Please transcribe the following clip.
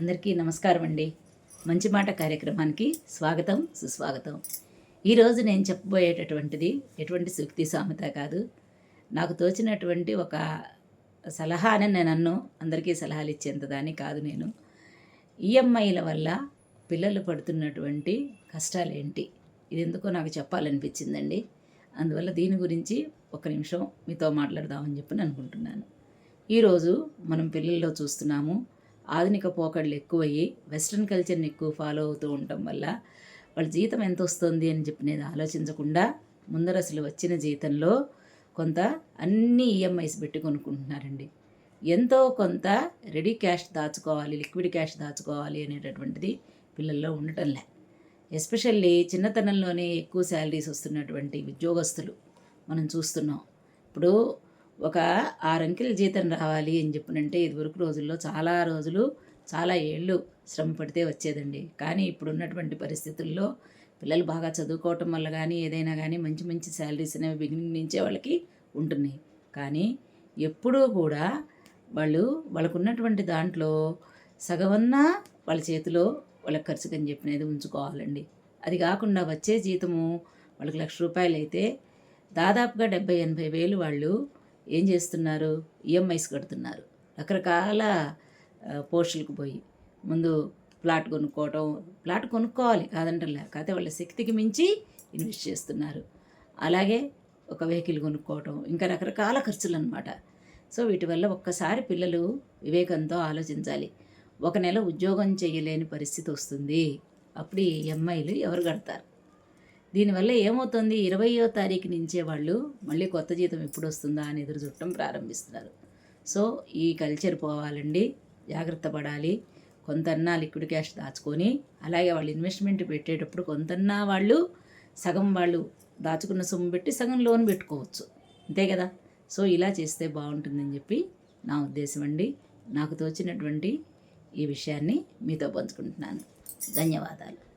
అందరికీ నమస్కారం అండి. మంచి మాట కార్యక్రమానికి స్వాగతం సుస్వాగతం. ఈరోజు నేను చెప్పబోయేటటువంటిది ఎటువంటి సూక్తి సామెత కాదు. నాకు తోచినటువంటి ఒక సలహా అని నేను అన్ను. అందరికీ సలహాలు ఇచ్చేంత దాన్ని కాదు నేను. ఈఎంఐల వల్ల పిల్లలు పడుతున్నటువంటి కష్టాలు ఏంటి? ఇది ఎందుకో నాకు చెప్పాలనిపించిందండి. అందువల్ల దీని గురించి ఒక నిమిషం మీతో మాట్లాడదామని చెప్పి అనుకుంటున్నాను. ఈరోజు మనం పిల్లల్లో చూస్తున్నాము. ఆధునిక పోకడలు ఎక్కువయ్యి వెస్ట్రన్ కల్చర్ని ఎక్కువ ఫాలో అవుతూ ఉండటం వల్ల వాళ్ళ జీతం ఎంత వస్తుంది అని చెప్పి నేను ఆలోచించకుండా ముందర అసలు వచ్చిన జీతంలో కొంత అన్ని ఈఎంఐస్ పెట్టి కొనుక్కుంటున్నారండి. ఎంతో కొంత రెడీ క్యాష్ దాచుకోవాలి లిక్విడ్ క్యాష్ దాచుకోవాలి అనేటటువంటిది పిల్లల్లో ఉండటంలే ఎస్పెషల్లీ చిన్నతనంలోనే ఎక్కువ శాలరీస్ వస్తున్నటువంటి ఉద్యోగస్తులు మనం చూస్తున్నాం. ఇప్పుడు ఒక ఆరంకెల జీతం రావాలి అని చెప్పినంటే ఇదివరకు రోజుల్లో చాలా రోజులు చాలా ఏళ్ళు శ్రమ పడితే వచ్చేదండి. కానీ ఇప్పుడు ఉన్నటువంటి పరిస్థితుల్లో పిల్లలు బాగా చదువుకోవటం వల్ల కానీ ఏదైనా కానీ మంచి మంచి శాలరీస్ అనేవి బిగినింగ్ నుంచే వాళ్ళకి ఉంటున్నాయి. కానీ ఎప్పుడూ కూడా వాళ్ళు వాళ్ళకు ఉన్నటువంటి దాంట్లో సగమన్నా వాళ్ళ చేతిలో వాళ్ళకి ఖర్చుకని చెప్పినది ఉంచుకోవాలండి. అది కాకుండా వచ్చే జీతము వాళ్ళకి లక్ష రూపాయలు అయితే దాదాపుగా డెబ్బై ఎనభై వేలు వాళ్ళు ఏం చేస్తున్నారు? ఈఎంఐస్ కడుతున్నారు. రకరకాల పోస్టులకు పోయి ముందు ప్లాట్ కొనుక్కోవటం ప్లాట్ కొనుక్కోవాలి కాదంటలే. కాకపోతే వాళ్ళ శక్తికి మించి ఇన్వెస్ట్ చేస్తున్నారు. అలాగే ఒక వెహికల్ కొనుక్కోవటం ఇంకా రకరకాల ఖర్చులు అనమాట సో వీటి వల్ల ఒక్కసారి పిల్లలు వివేకంతో ఆలోచించాలి. ఒక నెల ఉద్యోగం చేయలేని పరిస్థితి వస్తుంది. అప్పుడు ఈ ఎంఐలు ఎవరు కడతారు? దీనివల్ల ఏమవుతుంది? ఇరవయో తారీఖు నుంచే వాళ్ళు మళ్ళీ కొత్త జీతం ఎప్పుడు వస్తుందా అని ఎదురు చూడటం ప్రారంభిస్తున్నారు. సో ఈ కల్చర్ పోవాలండి. జాగ్రత్త పడాలి. కొంతన్నా లిక్విడ్ క్యాష్ దాచుకొని అలాగే వాళ్ళు ఇన్వెస్ట్మెంట్ పెట్టేటప్పుడు కొంతన్నా వాళ్ళు సగం వాళ్ళు దాచుకున్న సొమ్ము పెట్టి సగం లోన్ పెట్టుకోవచ్చు. అంతే కదా? సో ఇలా చేస్తే బాగుంటుందని చెప్పి నా ఉద్దేశం అండి. నాకు తోచినటువంటి ఈ విషయాన్ని మీతో పంచుకుంటున్నాను. ధన్యవాదాలు.